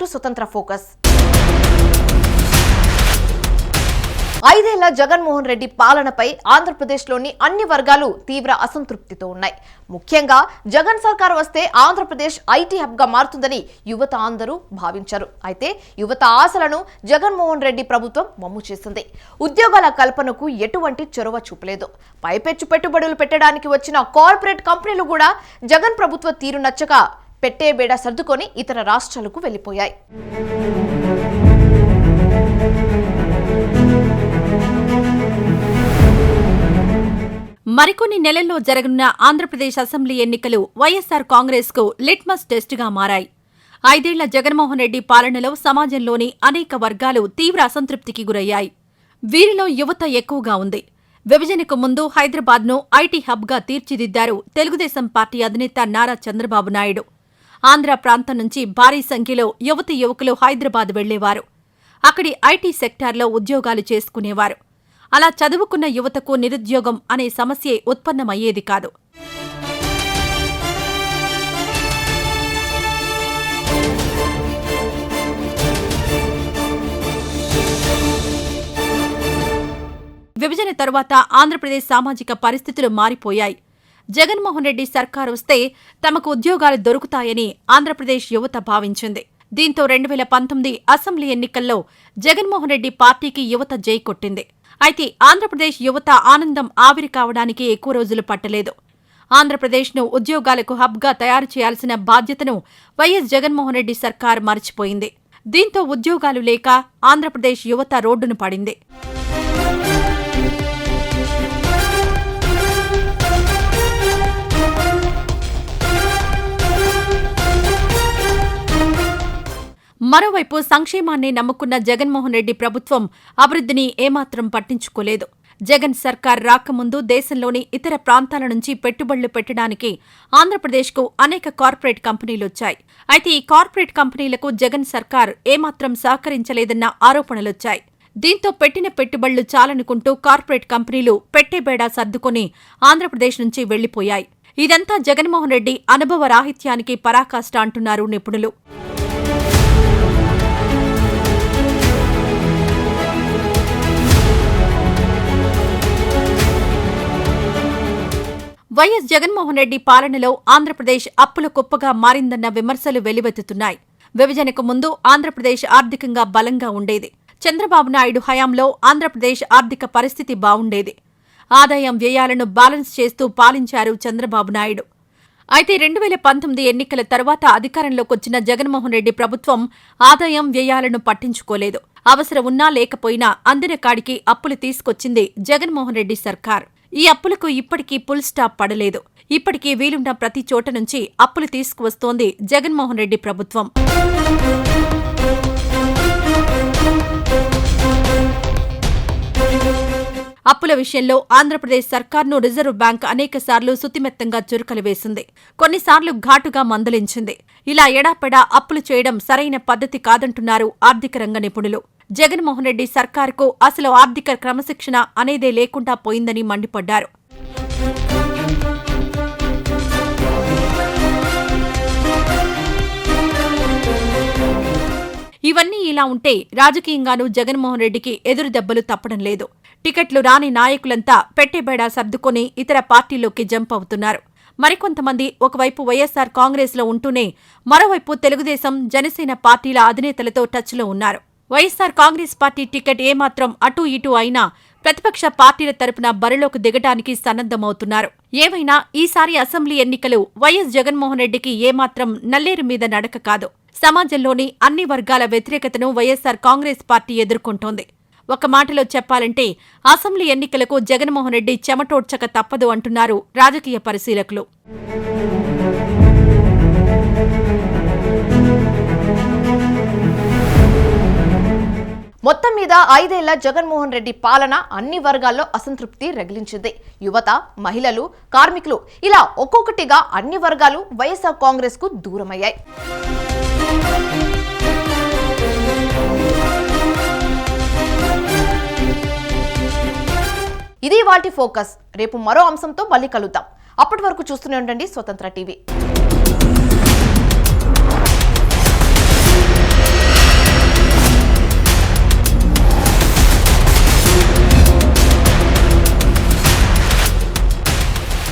To స్వతంత్ర focus. ఐదేళ్ళ జగన్మోహన్ రెడ్డి పాలనపై ఆంధ్రప్రదేశ్లోని అన్ని వర్గాలు తీవ్ర అసంతృప్తితో ఉన్నాయి. ముఖ్యంగా జగన్ సర్కార్ వస్తే ఆంధ్రప్రదేశ్ ఐటీ హబ్గా మారుతుందని యువత అందరూ భావించారు. అయితే యువత ఆశలను జగన్మోహన్ రెడ్డి ప్రభుత్వం మమ్ము చేసింది. ఉద్యోగాల కల్పనకు ఎటువంటి చొరవ చూపలేదు. పైపెచ్చు పెట్టుబడులు పెట్టడానికి వచ్చిన కార్పొరేట్ కంపెనీలు కూడా జగన్ ప్రభుత్వ తీరు నచ్చక పెట్టే బేడ సర్దుకొని ఇతర రాష్ట్రాలకు వెళ్ళిపోయాయి మరికొన్ని నెలల్లో జరగనున్న ఆంధ్రప్రదేశ్ అసెంబ్లీ ఎన్నికలు వైఎస్సార్ కాంగ్రెస్కు లిట్మస్ టెస్టుగా మారాయి. ఐదేళ్ళ జగన్మోహన్ రెడ్డి పాలనలో సమాజంలోని అనేక వర్గాలు తీవ్ర అసంతృప్తికి గురయ్యాయి. వీరిలో యువత ఎక్కువగా ఉంది. విభజనకు ముందు హైదరాబాద్ను ఐటీ హబ్గా తీర్చిదిద్దారు తెలుగుదేశం పార్టీ అధినేత నారా చంద్రబాబు నాయుడు. ఆంధ్ర ప్రాంతం నుంచి భారీ సంఖ్యలో యువతి యువకులు హైదరాబాద్ వెళ్ళేవారు. అక్కడి ఐటీ సెక్టార్లో ఉద్యోగాలు చేసుకునేవారు. అలా చదువుకున్న యువతకు నిరుద్యోగం అనే సమస్యే ఉత్పన్నమయ్యేది కాదు. విభజన తరువాత ఆంధ్రప్రదేశ్ సామాజిక పరిస్థితులు మారిపోయాయి. జగన్మోహన్ రెడ్డి సర్కారు వస్తే తమకు ఉద్యోగాలు దొరుకుతాయని ఆంధ్రప్రదేశ్ యువత భావించింది. దీంతో రెండు వేల పంతొమ్మిది అసెంబ్లీ ఎన్నికల్లో జగన్మోహన్ రెడ్డి పార్టీకి యువత జై కొట్టింది. అయితే ఆంధ్రప్రదేశ్ యువత ఆనందం ఆవిరి కావడానికి ఎక్కువ రోజులు పట్టలేదు. ఆంధ్రప్రదేశ్ను ఉద్యోగాలకు హబ్గా తయారు చేయాల్సిన బాధ్యతను వైఎస్ జగన్మోహన్ రెడ్డి సర్కార్ మర్చిపోయింది. దీంతో ఉద్యోగాలు లేక ఆంధ్రప్రదేశ్ యువత రోడ్డును పడింది. మరోవైపు సంక్షేమాన్ని నమ్ముకున్న జగన్మోహన్ రెడ్డి ప్రభుత్వం అభివృద్ధిని ఏమాత్రం పట్టించుకోలేదు. జగన్ సర్కార్ రాకముందు దేశంలోని ఇతర ప్రాంతాల నుంచి పెట్టుబడులు పెట్టడానికి ఆంధ్రప్రదేశ్కు అనేక కార్పొరేట్ కంపెనీలొచ్చాయి అయితే ఈ కార్పొరేట్ కంపెనీలకు జగన్ సర్కార్ ఏమాత్రం సహకరించలేదన్న ఆరోపణలొచ్చాయి. దీంతో పెట్టిన పెట్టుబడులు చాలనుకుంటూ కార్పొరేట్ కంపెనీలు పెట్టేబేడా సర్దుకొని ఆంధ్రప్రదేశ్ నుంచి వెళ్ళిపోయాయి ఇదంతా జగన్మోహన్ రెడ్డి అనుభవ రాహిత్యానికి పరాకాష్ట అంటున్నారు నిపుణులు. వైఎస్ జగన్మోహన్ రెడ్డి పాలనలో ఆంధ్రప్రదేశ్ అప్పుల కుప్పగా మారిందన్న విమర్శలు వెలువెత్తుతున్నాయి విభజనకు ముందు ఆంధ్రప్రదేశ్ ఆర్థికంగా బలంగా ఉండేది. చంద్రబాబు నాయుడు హయాంలో ఆంధ్రప్రదేశ్ ఆర్థిక పరిస్థితి బావుండేది. ఆదాయం వ్యయాలను బ్యాలెన్స్ చేస్తూ పాలించారు చంద్రబాబు నాయుడు. అయితే రెండు వేల పంతొమ్మిది ఎన్నికల తర్వాత అధికారంలోకొచ్చిన జగన్మోహన్ రెడ్డి ప్రభుత్వం ఆదాయం వ్యయాలను పట్టించుకోలేదు. అవసరం ఉన్నా లేకపోయినా అందిన కాడికి అప్పులు తీసుకొచ్చింది జగన్మోహన్ రెడ్డి సర్కార్. ఈ అప్పులకు ఇప్పటికీ పుల్ స్టాప్ పడలేదు. ఇప్పటికీ వీలున్న ప్రతి చోట నుంచి అప్పులు తీసుకువస్తోంది జగన్మోహన్ రెడ్డి ప్రభుత్వం. అప్పుల విషయంలో ఆంధ్రప్రదేశ్ సర్కార్ను రిజర్వ్ బ్యాంక్ అనేకసార్లు సుతిమెత్తంగా చురుకలు వేసింది. కొన్నిసార్లు ఘాటుగా మందలించింది. ఇలా ఎడాపెడా అప్పులు చేయడం సరైన పద్ధతి కాదంటున్నారు ఆర్థిక రంగ నిపుణులు. జగన్మోహన్ రెడ్డి సర్కార్కు అసలు ఆర్థిక క్రమశిక్షణ అనేదే లేకుండా పోయిందని మండిపడ్డారు. ఇవన్నీ ఇలా ఉంటే రాజకీయంగానూ జగన్మోహన్ రెడ్డికి ఎదురు దెబ్బలు తప్పడం లేదు. టికెట్లు రాని నాయకులంతా పెట్టెబేడా సర్దుకొని ఇతర పార్టీల్లోకి జంప్ అవుతున్నారు. మరికొంతమంది ఒకవైపు వైఎస్సార్ కాంగ్రెస్లో ఉంటూనే మరోవైపు తెలుగుదేశం జనసేన పార్టీల అధినేతలతో టచ్లో ఉన్నారు. వైఎస్సార్ కాంగ్రెస్ పార్టీ టికెట్ ఏమాత్రం అటూ ఇటూ అయినా ప్రతిపక్ష పార్టీల తరపున బరిలోకి దిగటానికి సన్నద్దమవుతున్నారు ఏమైనా ఈసారి అసెంబ్లీ ఎన్నికలు వైఎస్ జగన్మోహన్ రెడ్డికి ఏమాత్రం నల్లేరు మీద నడక కాదు. సమాజంలోని అన్ని వర్గాల వ్యతిరేకతను వైఎస్సార్ కాంగ్రెస్ పార్టీ ఎదుర్కొంటోంది. ఒక మాటలో చెప్పాలంటే అసెంబ్లీ ఎన్నికలకు జగన్మోహన్ రెడ్డి చెమటోడ్చక తప్పదు అంటున్నారు రాజకీయ పరిశీలకులు. మొత్తం మీద ఐదేళ్ళ జగన్మోహన్ రెడ్డి పాలన అన్ని వర్గాల్లో అసంతృప్తి రగిలించింది. యువత మహిళలు కార్మికులు ఇలా ఒక్కొక్కటిగా అన్ని వర్గాలు వైఎస్ఆర్ కాంగ్రెస్కు దూరమయ్యాయి. ఇది వాటి ఫోకస్. రేపు మరో అంశంతో మళ్ళీ కలుద్దాం. అప్పటి వరకు చూస్తూనే ఉండండి స్వతంత్ర టీవీ.